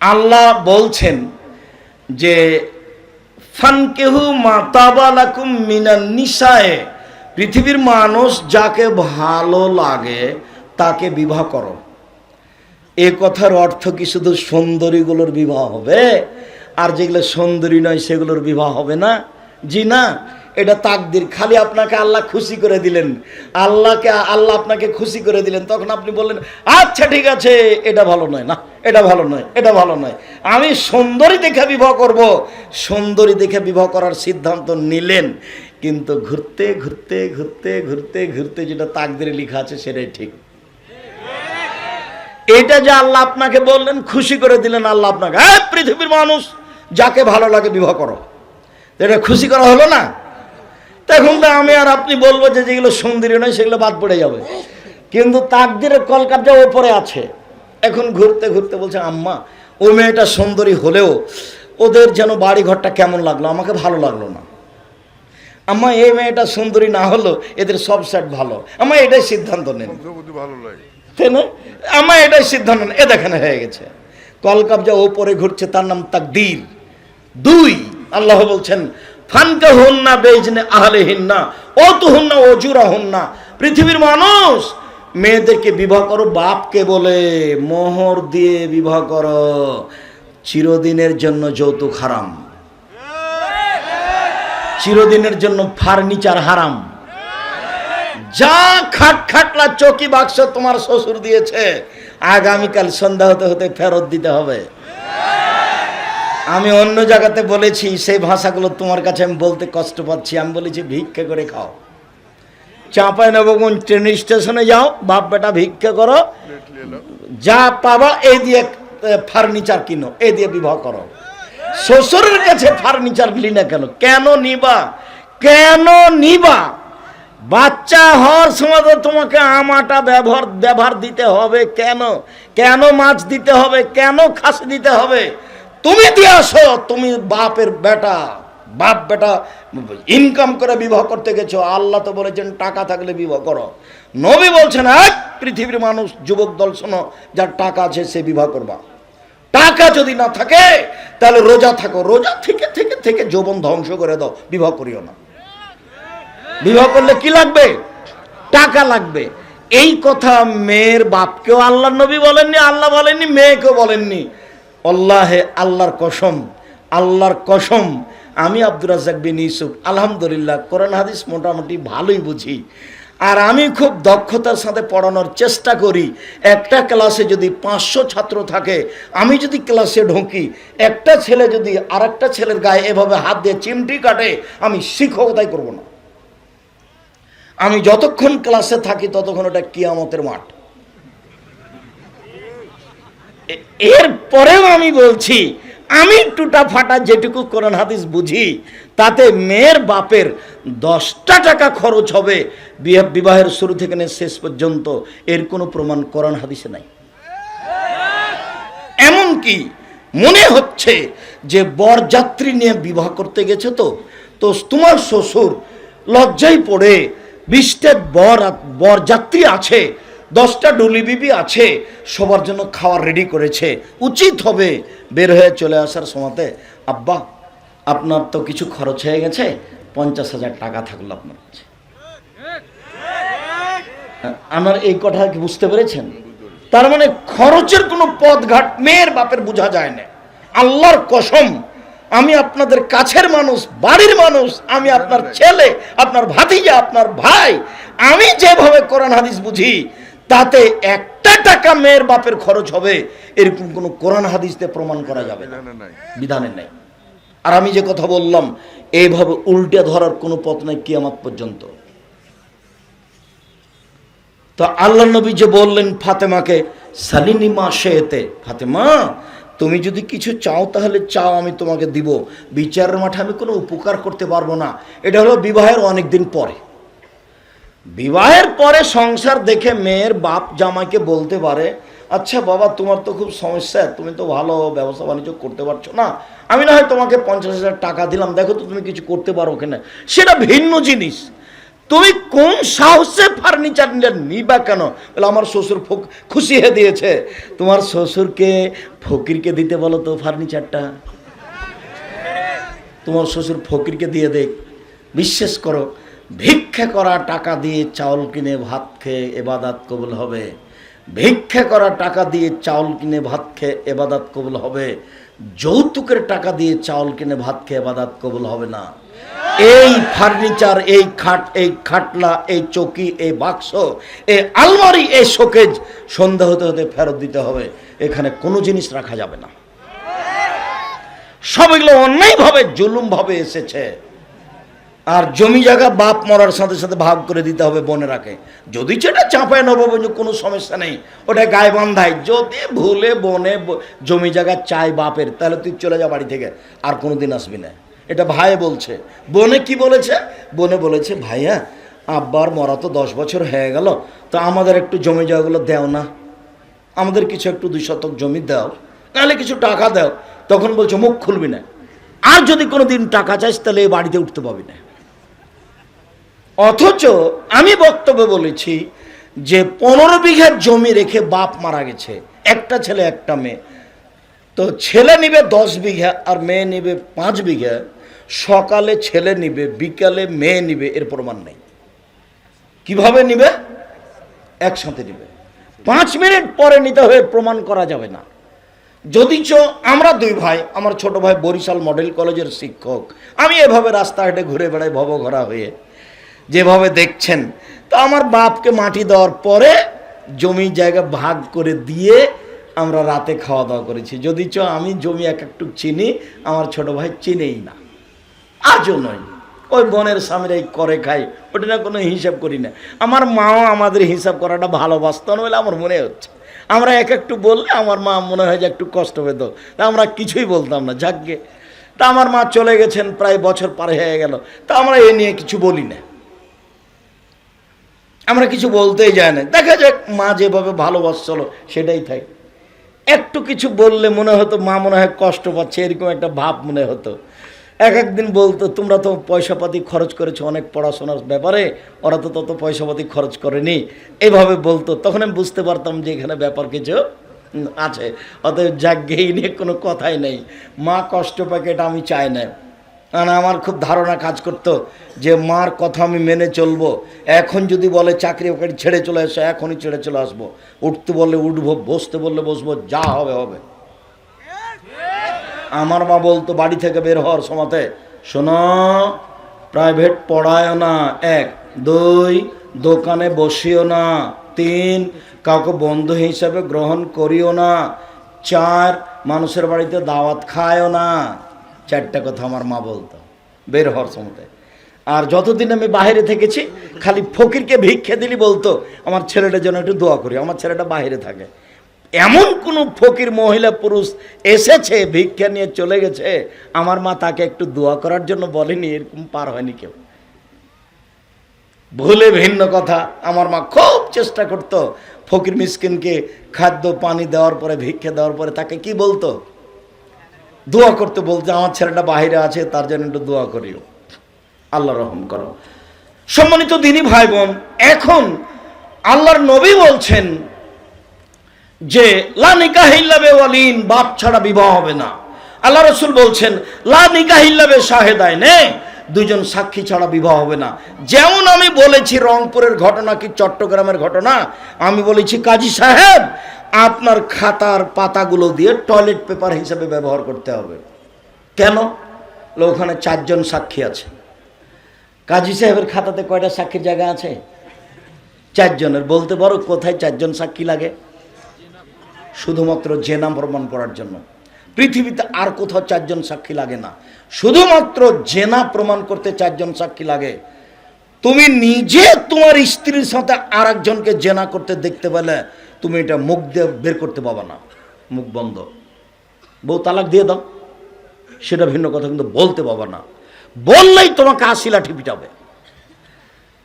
আল্লাহ বলছেন যে, ফানকেহু মাতাবালাকুম মিনান নিশায়ে পৃথিবীর মানুষ যাকে ভালো লাগে তাকে বিবাহ করো। এ কথার অর্থ কি শুধু সুন্দরীগুলোর বিবাহ হবে? আর যেগুলো সুন্দরী নয়, সেগুলোর বিবাহ হবে না? জি না। এটা তাকদির। খালি আপনাকে আল্লাহ খুশি করে দিলেন। আল্লাহকে, আল্লাহ আপনাকে খুশি করে দিলেন। তখন আপনি বললেন আচ্ছা ঠিক আছে, এটা ভালো নয়। না, এটা ভালো নয়, এটা ভালো নয়। আমি সুন্দরী দেখে বিবাহ করব। সুন্দরী দেখে বিবাহ করার সিদ্ধান্ত নিলেন। কিন্তু ঘুরতে ঘুরতে ঘুরতে ঘুরতে ঘুরতে যেটা তাকদিরে লেখা আছে, সেটাই ঠিক। এটা যে আল্লাহ আপনাকে বললেন, খুশি করে দিলেন আল্লাহ আপনাকে। হ্যাঁ পৃথিবীর মানুষ, যাকে ভালো লাগে বিবাহ করো। এটা খুশি করা হলো না? তখন তো আমি আর আপনি বলব যে যেগুলো সুন্দরী নয় সেগুলো বাদ পড়ে যাবে। কিন্তু তাকদিরের কলকাতা ওপরে আছে এখন ঘুরতে ঘুরতে বলছে আম্মা ওই মেয়েটা সুন্দরী হলেও ওদের যেন বাড়ি ঘরটা কেমন লাগল? আমাকে ভালো লাগল না। আম্মা এই মেয়েটা সুন্দরী না হলো এদের সব সেট ভালো। আমার এটাই সিদ্ধান্ত নেন। তাই না? আমার এটাই সিদ্ধান্ত নেন। এ দেখেন হয়ে গেছে। কলকাবজা ওপরে ঘুরছে তার নাম তাকদির। দুই আল্লাহ বলছেন ফানকা হন না বেজনে আহলে ও তো হন না অজুরা হন না পৃথিবীর মানুষ, মেয়েদেরকে বিবাহ করো, বাপকে বলে, মোহর দিয়ে বিবাহ করো। চিরদিনের জন্য যৌতুক হারাম। চিরদিনের জন্য ফার্নিচার হারাম। যা খাট খাটলা চকি বাক্স তোমার শ্বশুর দিয়েছে, আগামীকাল সন্ধ্যা হতে হতে ফেরত দিতে হবে। আমি অন্য জায়গাতে বলেছি, সেই ভাষাগুলো তোমার কাছে আমি বলতে কষ্ট পাচ্ছি। আমি বলেছি ভিক্ষা করে খাও। চাঁপাই নবগঞ্জ ট্রেন স্টেশনে যাও, বাপ বেটা ভিক্ষা করো। যা পাবা এই দিয়ে ফার্নিচার কিনো এই দিয়ে বিবাহ করো। শ্বশুরের কাছে ফার্নিচার নিলি না কেন? কেন নিবা? কেন নিবা? বাচ্চা হওয়ার সময় তো তোমাকে আমাটা ব্যবহার ব্যবহার দিতে হবে। কেন? কেন মাছ দিতে হবে? কেন খাসি দিতে হবে? তুমি দিয়ে আসো, তুমি বাপের বেটা, বাপ বেটা ইনকাম করে বিবাহ করতে গেছো, আল্লাহ তো বলেছেন টাকা থাকলে বিবাহ করো। নবী বলছেন, এক পৃথিবীর মানুষ, যুবক দল, শোনো, যার টাকা আছে সে বিবাহ করবা। টাকা যদি না থাকে, তাহলে রোজা থাকো। রোজা থেকে থেকে থেকে যৌবন ধ্বংস করে দাও, বিবাহ করিও না। বিবাহ করলে কি লাগবে? টাকা লাগবে। এই কথা মেয়ের বাপকেও আল্লাহ নবী বলেননি, আল্লাহ বলেননি, মেয়েকেও বলেননি। আল্লাহে আল্লাহর কসম আল্লাহর কসম। আমি আব্দুর রাজাক বিন ইউসুফ, আলহামদুলিল্লাহ, কোরআন, হাদিস মোটামুটি ভালোই বুঝি। আর আমি খুব দক্ষতার সাথে পড়ানোর চেষ্টা করি। একটা ক্লাসে যদি পাঁচশো ছাত্র থাকে, আমি যদি ক্লাসে ঢুকি, একটা ছেলে যদি আর একটা ছেলের গায়ে এভাবে হাত দিয়ে চিমটি কাটে, আমি শিক্ষকতাই করব না। আমি যতক্ষণ ক্লাসে থাকি, ততক্ষণ ওটা কিয়ামতের মাঠ। এর পরেও আমি বলছি, আমি টুটা ফাটা যেটুকু কোরআন হাদিস বুঝি, তাতে মেয়ের বাপের দশটা টাকা খরচ হবে বিবাহের শুরু থেকে শেষ পর্যন্ত, এর কোনো প্রমাণ কোরআন হাদিসে নাই। এমনকি মনে হচ্ছে যে বরযাত্রী নিয়ে বিবাহ করতে গেছে তো তো তোমার শ্বশুর লজ্জায় পড়ে বিশটা বর বরযাত্রী আছে দশটা ডুলি বিবি আছে, সবার জন্য খাবার রেডি করেছে। উচিত হবে বের হয়ে চলে আসার সময়তে, আব্বা, আপনার তো কিছু খরচ হয়ে গেছে, পঞ্চাশ হাজার টাকা থাকল আপনার কাছে। আমার এই কথা কি বুঝতে পেরেছেন? তার মানে খরচের কোনো পথঘাট মেয়ের বাপের বোঝা যায় না। আল্লাহর কসম, আমি আপনাদের কাছের মানুষ, বাড়ির মানুষ, আমি আপনার ছেলে, আপনার ভাতিজা, আপনার ভাই, আমি যেভাবে কোরআন হাদিস বুঝি তাতে একটা টাকা মেয়ের বাপের খরচ হবে এরকম কোনো কোরআন হাদিসতে প্রমাণ করা যাবে না। বিধানে নাই। আর আমি যে কথা বললাম এইভাবে উল্টে ধরার কোনো পথ নাই কিয়ামত পর্যন্ত। তো আল্লাহ নবী যে বললেন ফাতেমাকে সালিনী মা শেতে। ফাতেমা তুমি যদি কিছু চাও তাহলে চাও আমি তোমাকে দিব। বিচারের মাঠে আমি কোনো উপকার করতে পারব না। এটা হলো বিবাহের অনেক দিন পরে। বিবাহের পরে সংসার দেখে মেয়ের বাপ জামাইকে বলতে পারে আচ্ছা বাবা, তোমার তো খুব সমস্যা, তুমি তো ভালো ব্যবসা বাণিজ্য করতে পারছ না। আমি না হয় তোমাকে পঞ্চাশ হাজার টাকা দিলাম, দেখো তো তুমি কিছু করতে পারো কিনা। সেটা ভিন্ন জিনিস। তুমি কোন সাহসে ফার্নিচার নিলে, নিবা কেন? বলে, আমার শ্বশুর ফক, খুশি হয়ে দিয়েছে। তোমার শ্বশুরকে, ফকিরকে দিতে বলো তো ফার্নিচারটা তোমার শ্বশুর ফকিরকে দিয়ে দেখ, বিশ্বাস করো ভিক্ষা করা টাকা দিয়ে চাউল কিনে ভাত খেয়ে এবাদাত কবুল হবে। ভিক্ষা করা টাকা দিয়ে চাউল কিনে ভাত খেয়ে এবাদাত কবুল হবে। যৌতুকের টাকা দিয়ে চাউল কিনে ভাত খেয়ে এবাদাত কবুল হবে না। এই ফার্নিচার, এই খাট, এই খাটলা, এই চৌকি, এই বাক্স, এই আলমারি, এই শোকেজ সন্ধ্যা হতে হতে ফেরত দিতে হবে। এখানে কোনো জিনিস রাখা যাবে না। সবগুলো অন্যায়ভাবে, জুলুমভাবে এসেছে। আর জমি জায়গা বাপ মরার সাথে সাথে ভাগ করে দিতে হবে বোনেরাকে যদি সেটা চাপায় নেব যে কোনো সমস্যা নেই। ওটা গায়ে বান্ধায় যদি ভুলে বনে জমি জায়গা চাই বাপের, তাহলে তুই চলে যা বাড়ি থেকে। আর কোনো দিন আসবি না। এটা ভাই বলছে। বোনে কি বলেছে? বনে বলেছে, ভাইয়া, আব্বার মরা তো দশ বছর হয়ে গেল। তো আমাদের একটু জমি জায়গাগুলো দেও না। আমাদের কিছু একটু দুই শতক জমি দাও। নাহলে কিছু টাকা দাও। তখন বলছে, মুখ খুলবি না। আর যদি কোনো দিন টাকা চাইস তাহলে এই বাড়িতে উঠতে পাবি না। অথচ আমি বক্তব্য বলেছি যে পনেরো বিঘা জমি রেখে বাপ মারা গেছে, একটা ছেলে, একটা মেয়ে। তো ছেলে নিবে দশ বিঘা আর মেয়ে নিবে পাঁচ বিঘা। সকালে ছেলে নিবে, বিকালে মেয়ে নিবে, এর প্রমাণ নেই। কীভাবে নিবে? একসাথে নিবে। পাঁচ মিনিট পরে নিতে হয়ে প্রমাণ করা যাবে না। যদিচ আমরা দুই ভাই, আমার ছোট ভাই বরিশাল মডেল কলেজের শিক্ষক, আমি এভাবে রাস্তাঘাটে ঘুরে বেড়াই ভব ঘোরা হয়ে। যেভাবে দেখছেন, তো আমার বাপকে মাটি দেওয়ার পরে জমি জায়গা ভাগ করে দিয়ে আমরা রাতে খাওয়া দাওয়া করেছি। যদি চ আমি জমি এক একটু চিনি, আমার ছোট ভাই চিনেই না। আজও নয়। ওই বোনের স্বামীরাই করে খাই ওটা না কোনো হিসাব করি না। আমার মাও আমাদের হিসাব করাটা ভালোবাসত না বলে আমার মনে হচ্ছে। আমরা এক একটু বললে আমার মা মনে হয় যে একটু কষ্ট পেত। তা আমরা কিছুই বলতাম না যাকগে তা আমার মা চলে গেছেন, প্রায় বছর পার হয়ে গেল। তা আমরা এ নিয়ে কিছু বলি না। আমরা কিছু বলতেই যায় না। দেখা যাক মা যেভাবে ভালোবাসছিল, সেটাই থাকে। একটু কিছু বললে মনে হতো, মা মনে হয় কষ্ট পাচ্ছে, এরকম একটা ভাব মনে হতো। এক একদিন বলতো, তোমরা তো পয়সাপাতি খরচ করেছ অনেক পড়াশোনার ব্যাপারে, ওরা তো তত পয়সাপাতি খরচ করেনি। এভাবে বলতো। তখন আমি বুঝতে পারতাম যে এখানে ব্যাপার কিছু আছে। অতএব এই নিয়ে কোনো কথাই নেই। মা কষ্ট পাকে এটা আমি চাই না। কারণ আমার খুব ধারণা কাজ করতো যে মার কথা আমি মেনে চলবো। এখন যদি বলে চাকরি বাকরি ছেড়ে চলে এসো, এখনই ছেড়ে চলে আসব। উঠতে বললে উঠবো, বসতে বললে বসবো, যা হবে হবে। আমার মা বলতো, বাড়ি থেকে বের হওয়ার সময়তে, শোনো প্রাইভেট পড়ায়ও না, এক, দুই, দোকানে বসিও না, তিন, কাউকে বন্ধু হিসাবে গ্রহণ করিও না, চার, মানুষের বাড়িতে দাওয়াত খায়ও না। চারটা কথা আমার মা বলতো, বের হওয়ার সময়তে আর যতদিন আমি বাইরে থেকেছি, খালি ফকিরকে ভিক্ষে দিলি বলতো, আমার ছেলেটার জন্য একটু দোয়া করি, আমার ছেলেটা বাইরে থাকে। এমন কোনো ফকির মহিলা পুরুষ এসেছে, ভিক্ষা নিয়ে চলে গেছে, আমার মা তাকে একটু দোয়া করার জন্য বলেনি, এরকম পার হয়নি কেউ। ভুলে ভিন্ন কথা, আমার মা খুব চেষ্টা করত ফকির মিসকিনকে খাদ্য, পানি দেওয়ার পরে, ভিক্ষা দেওয়ার পরে তাকে কি বলতো? দোয়া করতে বলতে আমার ছেলেটা বাইরে আছে, তার জন্য একটু দোয়া করিও। আল্লাহ রহম করো। সম্মানিত দিনী ভাই বোন এখন আল্লাহর নবী বলছেন যে, লা নিকাহিল্লাবে ওয়ালিন বাপ ছাড়া বিবাহ হবে না। আল্লাহ রসুল বলছেন, লা নিকাহিল্লাবে শাহেদায় নে দুজন সাক্ষী ছাড়া বিবাহ হবে না। যেমন আমি বলেছি, রংপুরের ঘটনা কি চট্টগ্রামের ঘটনা? আমি বলেছি, কাজী সাহেব আপনার খাতার পাতাগুলো দিয়ে টয়লেট পেপার হিসেবে ব্যবহার করতে হবে। কেন? ওখানে চারজন সাক্ষী আছে। কাজী সাহেবের খাতাতে কয়টা সাক্ষীর জায়গা আছে? চারজনের। বলতে পারো কোথায় চারজন সাক্ষী লাগে? শুধুমাত্র জেনা প্রমাণ করার জন্য। পৃথিবীতে আর কোথাও চারজন সাক্ষী লাগে না। শুধুমাত্র জেনা প্রমাণ করতে চারজন সাক্ষী লাগে। তুমি নিজে তোমার স্ত্রীর সাথে আর একজনকে জেনা করতে দেখতে পেলে তুমি এটা মুখ দিয়ে বের করতে পাবা না। মুখ বন্ধ। বউ তালাক দিয়ে দাও। সেটা ভিন্ন কথা, কিন্তু বলতে পাবা না। বললেই তোমাকে আশি লাঠি পিটাবে।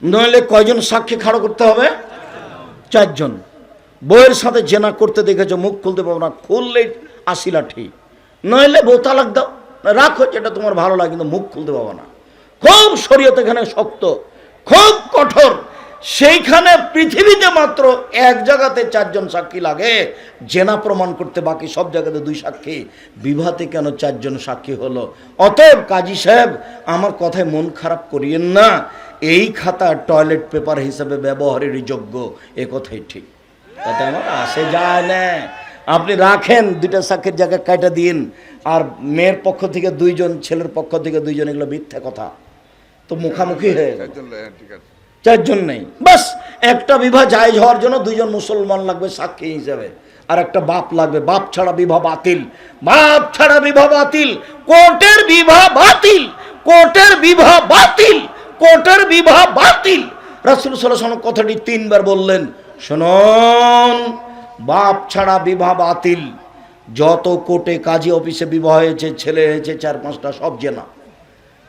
নইলে কয়জন সাক্ষী খাড়ো করতে হবে? চারজন। বইয়ের সাথে জেনা করতে দেখেছ, মুখ খুলতে পারব না, খুললেই আশি লাঠি। নইলে বউ তালাক দাও। রাখো, যেটা তোমার ভালো লাগে, কিন্তু মুখ খুলতে পাবো না। খুব শরীয়ত এখানে শক্ত, খুব কঠোর। সেইখানে পৃথিবীতে মাত্র এক জায়গাতে চারজন সাক্ষী লাগে। জেনা প্রমাণ করতে বাকি সব জায়গাতে দুই সাক্ষী। বিবাহতে কেন চারজন সাক্ষী হলো? অতএব কাজী সাহেব আমার কথায় মন খারাপ করিয়েন না। এই খাতা টয়লেট পেপার হিসেবে ব্যবহারের যোগ্য। এ কথাই ঠিক। তাতে আমার আসে যায় না। আপনি রাখেন দুইটা সাক্ষীর জায়গায় কাটা দিন। আর মেয়ের পক্ষ থেকে দুইজন ছেলের পক্ষ থেকে দুইজন এগুলো মিথ্যা কথা। তো মুখামুখি হ্যাঁ, ঠিক আছে। চারজন নেই। বাস, একটা বিবাহ জায়েজ হওয়ার জন্য দুইজন মুসলমান লাগবে সাক্ষী হিসেবে। আর একটা বাপ লাগবে। বাপ ছাড়া বিবাহ বাতিল। বাপ ছাড়া বিবাহ বাতিল। কোর্টের বিবাহ বাতিল। কোর্টের বিবাহ বাতিল। কোর্টের বিবাহ বাতিল। রাসুল সাল্লাহ কথাটি তিনবার বললেন। শুনুন, বাপ ছাড়া বিবাহ বাতিল। যত কোর্টে কাজী অফিসে বিবাহ হয়েছে, ছেলে হয়েছে, চার পাঁচটা সব জেনা।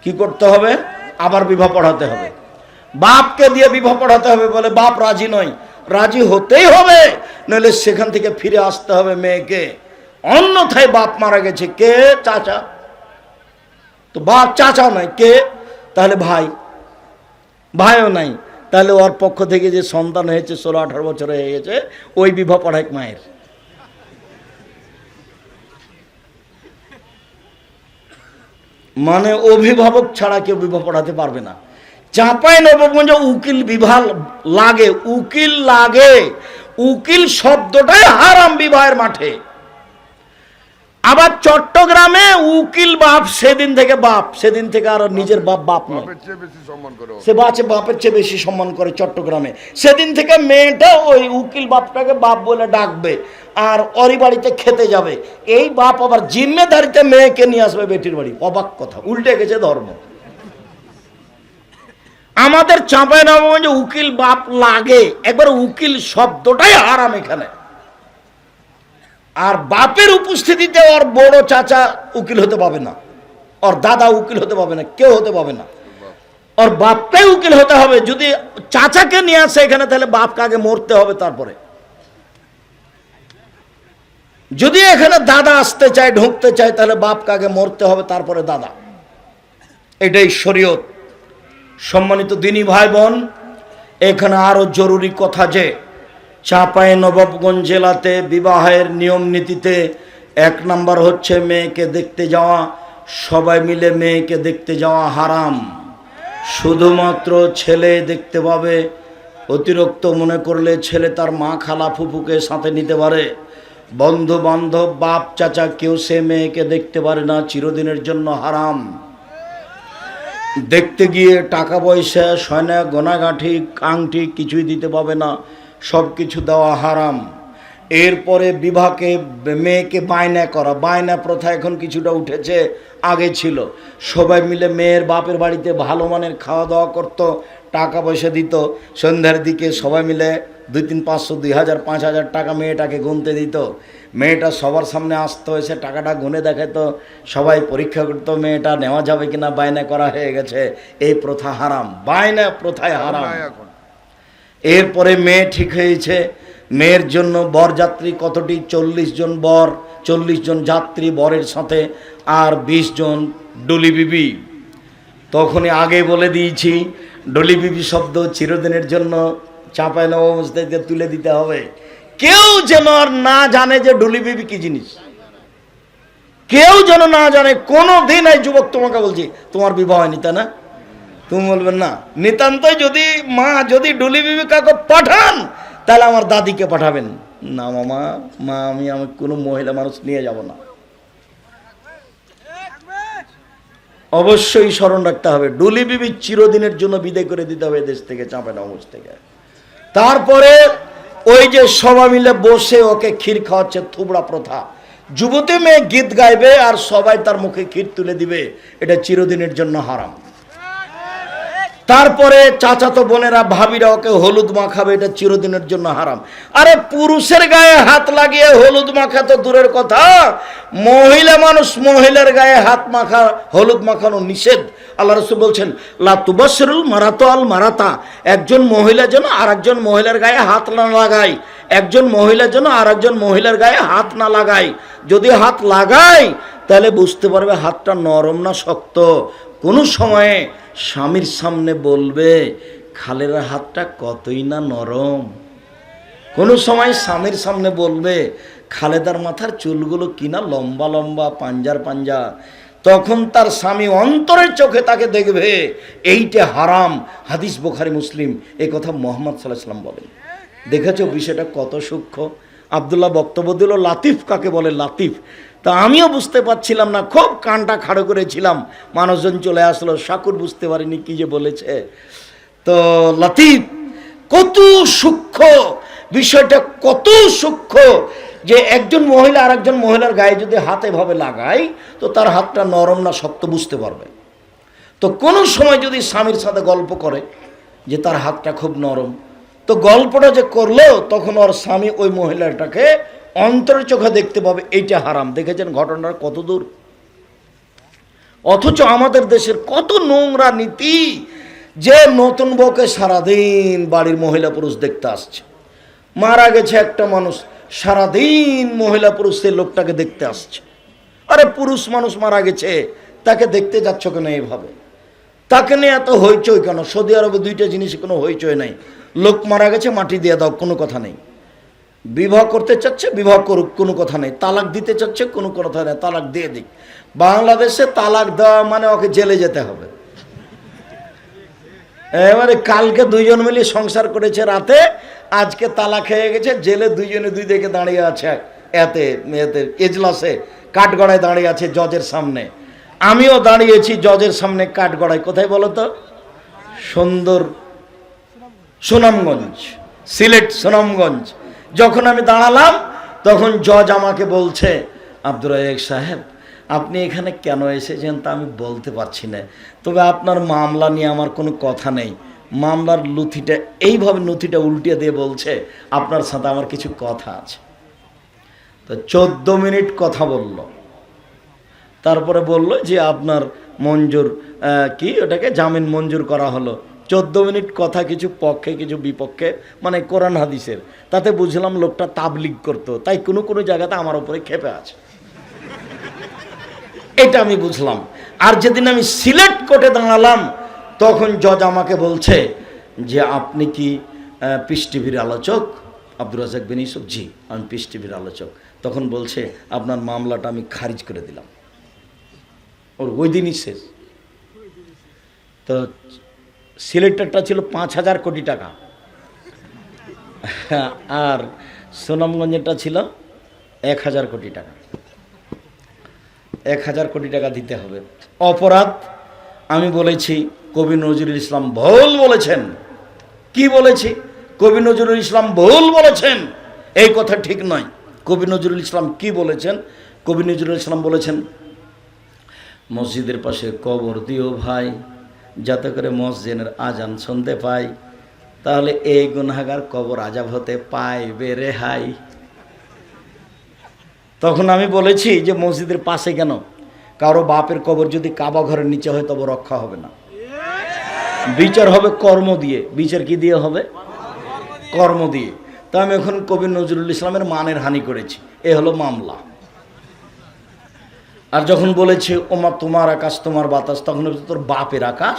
কি করতে হবে? আবার বিবাহ পড়াতে হবে। বাপকে দিয়ে বিবাহ পড়াতে হবে বলে বাপ রাজি নয়। রাজি হতেই হবে, নইলে সেখান থেকে ফিরে আসতে হবে মেয়েকে। অন্যথায় বাপ মারা গেছে। কে? চাচা। তো বাপ চাচা নয়, কে? তাহলে ভাই। ভাইও নাই। তাহলে ওর পক্ষ থেকে যে সন্তান হয়েছে, ষোলো, আঠারো বছর হয়ে গেছে, ওই বিবাহ পড়ায় মায়ের। মানে অভিভাবক ছাড়া কেউ বিবাহ পড়াতে পারবে না। চাঁপাই নবগঞ্জে উকিল বিবাহ লাগে উকিল লাগে। উকিল শব্দটাই হারাম বিবাহের মাঠে। আবার চট্টগ্রামে উকিল বাপ সেদিন থেকে বাপ সেদিন থেকে আর নিজের বাপ বাপ নয়। সে বাচ্চা বাপের চেয়ে বেশি সম্মান করে চট্টগ্রামে। সেদিন থেকে মেয়েটা ওই উকিল বাপটাকে বাপ বলে ডাকবে আর ওরই বাড়িতে খেতে যাবে। এই বাপ আবার জিম্মেদারিতে মেয়েকে নিয়ে আসবে বেটির বাড়ি। অবাক কথা উল্টে গেছে ধর্ম। আমাদের চাঁপাই নবগঞ্জে উকিল বাপ লাগে। একবার উকিল শব্দটাই হারাম এখানে। আর বাপের উপস্থিতিতে ওর বড় চাচা উকিল হতে পাবে না। ওর দাদা উকিল হতে পাবে না, কেউ হতে পাবে না। ওর বাপটাই উকিল হতে হবে। যদি চাচাকে নিয়ে আসে এখানে, তাহলে বাপকে আগে মরতে হবে তারপরে। যদি এখানে দাদা আসতে চায়, ঢুকতে চায়, তাহলে বাপকে আগে মরতে হবে তারপরে দাদা। এটাই শরীয়ত। সম্মানিত দিনী ভাই বোন এখানে আরও জরুরি কথা যে, চাঁপাই নবাবগঞ্জ জেলাতে বিবাহের নিয়ম নীতিতে এক নাম্বার হচ্ছে মেয়েকে দেখতে যাওয়া, সবাই মিলে মেয়েকে দেখতে যাওয়া হারাম। শুধুমাত্র ছেলে দেখতে পাবে, অতিরিক্ত মনে করলে ছেলে তার মা খালা ফুফুকে সাথে নিতে পারে। বন্ধু বান্ধব বাপ চাচা কেউ সে মেয়েকে দেখতে পারে না, চিরদিনের জন্য হারাম। দেখতে গিয়ে টাকা পয়সা, সয়না, গনাগাঠি আংটি কিছুই দিতে পাবে না। সব কিছু দেওয়া হারাম। এরপরে বিবাহকে মেয়েকে বায়না করা। বায়না প্রথা এখন কিছুটা উঠেছে, আগে ছিল। সবাই মিলে মেয়ের বাপের বাড়িতে ভালো মানের খাওয়া দাওয়া করত, টাকা পয়সা দিত। সন্ধ্যার দিকে সবাই মিলে দুই তিন পাঁচশো, দুই হাজার, পাঁচ হাজার টাকা মেয়েটাকে গুনতে দিত। মেয়েটা সবার সামনে আসতো এসে টাকাটা গুনে দেখাতো সবাই পরীক্ষা করতো মেয়েটা নেওয়া যাবে কিনা বায়না করা হয়ে গেছে এই প্রথা হারাম বায়না প্রথায় হারাম এরপরে মেয়ে ঠিক হয়েছে মেয়ের জন্য বরযাত্রী কতটি? চল্লিশ জন বর চল্লিশ জন যাত্রী বরের সাথে আর বিশ জন ডলি বিবি। তখনই আগে বলে দিয়েছি ডলি বিবি শব্দ চিরদিনের জন্য চাপায় অবস্থায় তুলে দিতে হবে। কেউ যেন আর না জানে যে ডলি বিবি কি জিনিস। কেউ যেন না জানে কোনো দিন এই যুবক তোমাকে বলছি, তোমার বিবাহ হয়নি, তাই না? তুমি বলবেন না। নিতান্তই যদি মা, যদি ডুলি বিবি কাকে পাঠান, তাহলে আমার দাদিকে পাঠাবেন। না মামা, মা, আমি আমি কোনো মহিলা মানুষ নিয়ে যাব না। অবশ্যই স্মরণ রাখতে হবে, ডুলি বিবি চিরদিনের জন্য বিদায় করে দিতে হবে দেশ থেকে চাঁপে নগর থেকে। তারপরে ওই যে সবাই মিলে বসে ওকে ক্ষীর খাওয়াচ্ছে থুবড়া প্রথা। যুবতী মেয়ে গীত গাইবে আর সবাই তার মুখে ক্ষীর তুলে দিবে। এটা চিরদিনের জন্য হারাম। তারপরে চাচাতো বোনেরা, ভাবিরা ওকে হলুদ মাখাবে, এটা চিরদিনের জন্য হারাম। আরে পুরুষের গায়ে হাত লাগিয়ে হলুদ মাখা তো দূরের কথা। মহিলা মানুষ মহিলার গায়ে হাত মাখা, হলুদ মাখানো নিষেধ। আল্লাহ রসুল বলছেন লাতুবাসরুল মারাতো আল মারাতা। একজন মহিলা যেন আর একজন মহিলার গায়ে হাত না লাগায়, একজন মহিলা যেন আর একজন মহিলার গায়ে হাত না লাগায়। যদি হাত লাগায়, তাহলে বুঝতে পারবে হাতটা নরম না শক্ত। কোনো সময়ে স্বামীর সামনে বলবে, খালের হাতটা কতই না নরম। কোনো সময় স্বামীর সামনে বলবে, খালেদার মাথার চুলগুলো কিনা লম্বা লম্বা, পাঞ্জার, পাঞ্জা। তখন তার স্বামী অন্তরের চোখে তাকে দেখবে, এইটা হারাম। হাদিস বোখারি, মুসলিম এই কথা মোহাম্মদ সাল্লাহ সাল্লাম বলেন। দেখেছ বিষয়টা কত সূক্ষ্ম? আবদুল্লাহ বক্তব্য দিল, লাতিফ কাকে বলে? লাতিফ। তা আমিও বুঝতে পারছিলাম না, খুব কানটা খাড়ো করেছিলাম। মানুষজন চলে আসলো সাকুর বুঝতে পারিনি কি যে বলেছে। তো লাতিফ, কত সূক্ষ্ম, বিষয়টা কত সূক্ষ্ম যে একজন মহিলা আর একজন মহিলার গায়ে যদি হাতে ভাবে লাগায়, তো তার হাতটা নরম না শক্ত বুঝতে পারবে। তো কোনো সময় যদি স্বামীর সাথে গল্প করে যে তার হাতটা খুব নরম, তো গল্পটা যে করল, তখন ওর স্বামী ওই মহিলাটাকে অন্তরের চোখে দেখতে পাবে, এইটা হারাম। দেখেছেন ঘটনার কত দূর? অথচ আমাদের দেশের কত নোংরা নীতি যে নতুন বউকে সারাদিন বাড়ির মহিলা পুরুষ দেখতে আসছে। মারা গেছে একটা মানুষ, সারাদিন মহিলা পুরুষ সেই লোকটাকে দেখতে আসছে। আরে পুরুষ মানুষ মারা গেছে, তাকে দেখতে যাচ্ছ কেন এইভাবে? তাকে নিয়ে এত হইচই কেন? সৌদি আরবে দুইটা জিনিস কোনো হইচই নাই। লোক মারা গেছে, মাটি দিয়ে দাও, কোনো কথা নেই। বিবাহ করতে চাচ্ছে, বিবাহ করুক, কোনো কথা নেই। তালাক দিতে চাচ্ছে, কোনো কথা নেই, তালাক দিয়ে দিক। বাংলাদেশে তালাক দেওয়া মানে ওকে জেলে যেতে হবে। এবারে কালকে দুইজন মিলে সংসার করেছে রাতে, আজকে তালা খেয়ে গেছে, জেলে দুইজনে দুই দিকে দাঁড়িয়ে আছে, এতে এতে এজলাসে, কাঠগড়ায় দাঁড়িয়ে আছে জজের সামনে। আমিও দাঁড়িয়েছি জজের সামনে কাঠগড়ায়, কোথায় বলো তো? সুন্দর সুনামগঞ্জ, সিলেট সুনামগঞ্জ। যখন আমি দাঁড়ালাম, তখন জজ আমাকে বলছে, আব্দুর রাজাক সাহেব, আপনি এখানে কেন এসেছেন তা আমি বলতে পারছি না। তবে আপনার মামলা নিয়ে আমার কোনো কথা নেই। মামলার লুথিটা, এইভাবে নথিটা উল্টিয়ে দিয়ে বলছে, আপনার সাথে আমার কিছু কথা আছে। তো চোদ্দ মিনিট কথা বলল। তারপরে বলল যে, আপনার মঞ্জুর কি ওটাকে জামিন মঞ্জুর করা হলো। চোদ্দ মিনিট কথা কিছু পক্ষে, কিছু বিপক্ষে মানে কোরআন হাদিসের। তাতে বুঝলাম লোকটা তাবলিগ করতো। তাই কোনো কোনো জায়গাতে আমার উপরে খেপে আছে। এটা আমি বুঝলাম। আর যেদিন আমি সিলেক্ট কোর্টে দাঁড়ালাম, তখন জজ আমাকে বলছে যে, আপনি কি পিস টিভির আলোচক? আব্দুর রাজাক বিন ইউসুফ, জি, আমি পিস টিভির আলোচক। তখন বলছে, আপনার মামলাটা আমি খারিজ করে দিলাম। ওর ওই দিনই শেষ। তো সিলেক্টরটা ছিল পাঁচ হাজার কোটি টাকা। আর সুনামগঞ্জেরটা ছিল এক হাজার কোটি টাকা। এক হাজার কোটি টাকা দিতে হবে। অপরাধ, আমি বলেছি, কবি নজরুল ইসলাম ভুল বলেছেন। কি বলেছি? কবি নজরুল ইসলাম ভুল বলেছেন। এই কথা ঠিক নয়। কবি নজরুল ইসলাম কি বলেছেন? কবি নজরুল ইসলাম বলেছেন, মসজিদের পাশে কবর দিও ভাই যাতে করে মসজিদের আজান শুনতে পাই, তাহলে এই গুনাগার কবর আজাব হতে পায় পাইবে রেহাই তখন আমি বলেছি যে মসজিদের পাশে কেন? কারও বাপের কবর যদি কাবা ঘরের নিচে হয়, তবে রক্ষা হবে না। বিচার হবে কর্ম দিয়ে। বিচার কি দিয়ে হবে? কর্ম দিয়ে। তা আমি এখন কবি নজরুল ইসলামের মানের হানি করেছি। এ হলো মামলা। আর যখন বলেছে, ওমা, তোমার আকাশ, তোমার বাতাস, তখন তোর বাপের আকাশ?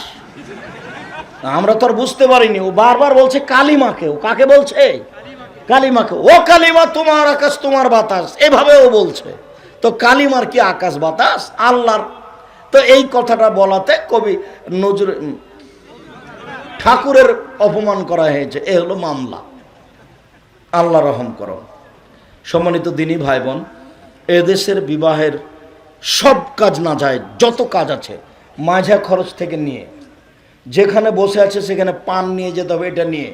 আমরা তো আর বুঝতে পারিনি। ও বারবার বলছে, কালিমাকে। ও কাকে বলছে? কালিমাকে। ও কালিমা, তোমার আকাশ, তোমার বাতাস। এভাবে ও বলছে। তো কালিমার কি আকাশ, বাতাস? আল্লাহর। তো এই কথাটা বলাতে কবি নজর ঠাকুরের অপমান করা হয়েছে। এ হলো মামলা। আল্লাহ রহম করো। সম্মানিত দিনী ভাই বোন, এদেশের বিবাহের সব কাজ না যায়, যত কাজ আছে, মাঝা খরচ থেকে নিয়ে। যেখানে বসে আছে সেখানে পান নিয়ে যেতে হবে, এটা নিয়ে।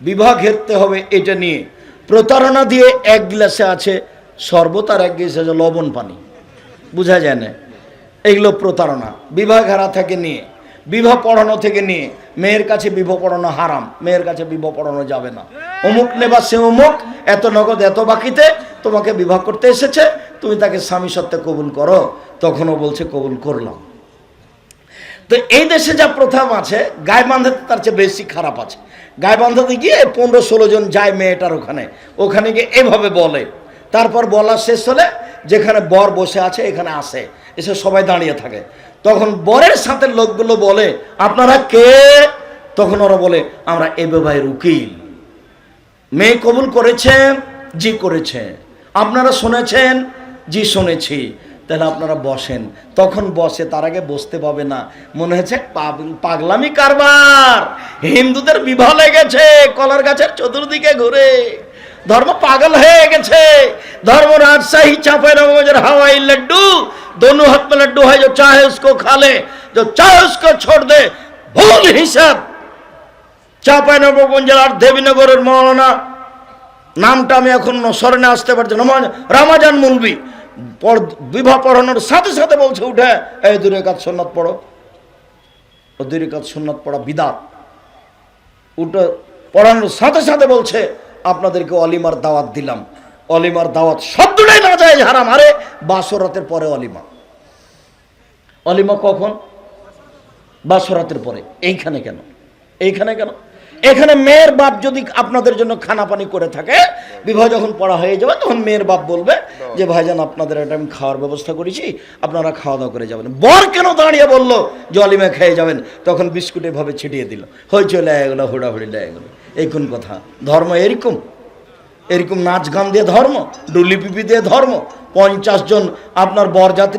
বিবাহ ঘেরতে হবে, এটা নিয়ে। প্রতারণা দিয়ে এক গ্লাসে আছে শরবত আর এক গ্লাসে আছে লবণ পানি। বোঝা যায় না? এগুলো প্রতারণা। বিবাহ ঘেরা থেকে নিয়ে বিবাহ পড়ানো থেকে নিয়ে, মেয়ের কাছে বিবাহ পড়ানো হারাম, মেয়ের কাছে বিবাহ পড়ানো যাবে না। অমুক নেবা সে অমুক, এত নগদ, এত বাকিতে তোমাকে বিবাহ করতে এসেছে তুমি তাকে স্বামী সত্ত্বে কবুল করো, তখনও বলছে, কবুল করলাম। তো এই দেশে যা প্রথম আছে গায়ে বাঁধাতে তার চেয়ে বেশি খারাপ আছে। গায়ে বাঁধাতে গিয়ে পনেরো ষোলো জন যায় মেয়েটার ওখানে। ওখানে গিয়ে এভাবে বলে। তারপর বলা শেষ হলে, যেখানে বর বসে আছে, এখানে আসে। এসে সবাই দাঁড়িয়ে থাকে। তখন বরের সাথে লোকগুলো বলে, আপনারা কে? তখন ওরা বলে, আমরা এ ভাইয়ের উকিল। মেয়ে কবুল করেছে জি করেছে আপনারা শুনেছেন জি শুনেছি। তাহলে আপনারা বসেন। তখন বসে তার আগে বসতে পাবে না। মনে হয়েছে পাগলামি কারবার। হিন্দুদের বিবাহ লেগেছে কলার গাছের চতুর্দিকে ঘুরে। ধর্ম পাগল হয়ে গেছে। ধর্ম রাজশাহী চাপে নবগঞ্জের হাওয়াই লাড্ডু। দোনো হাত মে লাড্ডু হয়, যে চাহে উসকো খালে যে চাহে উসকো ছোড় দে। ভুল হিসাব। চাঁপাইনবাবগঞ্জের আর দেবীনগরের মৌলানা। নামটা আমি এখন স্মরণে আসতে পারছি না। রামাজান মুলবি। বিবাহ পড়ানোর সাথে সাথে বলছে, উঠে, এই দূরে কাজ সন্ন্যত পড়ো। ও দূরে কাজ সন্ন্যত পড়া বিদাত। উঠে, পড়ানোর সাথে সাথে বলছে, আপনাদেরকে অলিমার দাওয়াত দিলাম। অলিমার দাওয়াত শব্দটাই না যায়, হারাম। আরে, বাসরাতের পরে অলিমা। অলিমা কখন? বাসরাতের পরে। এইখানে কেন? এইখানে কেন? এখানে মেয়ের বাপ যদি আপনাদের জন্য খানা পানি করে থাকে, বিবাহ যখন পড়া হয়ে যাবে, তখন মেয়ের বাপ বলবে যে, ভাইজান, আপনাদের একটা আমি খাওয়ার ব্যবস্থা করেছি, আপনারা খাওয়া দাওয়া করে যাবেন। বর কেন দাঁড়িয়ে বলল জলিমে খেয়ে যাবেন? তখন বিস্কুট এভাবে ছিটিয়ে দিল। হইচই লেগে গেলো, হুড়াহুড়ি লেগে গেলো। এই কোন কথা? ধর্ম এরকম? এরকম নাচ গান দিয়ে ধর্ম? ডুলিপিপি দিয়ে ধর্ম? পঞ্চাশ জন আপনার বরযাত্রী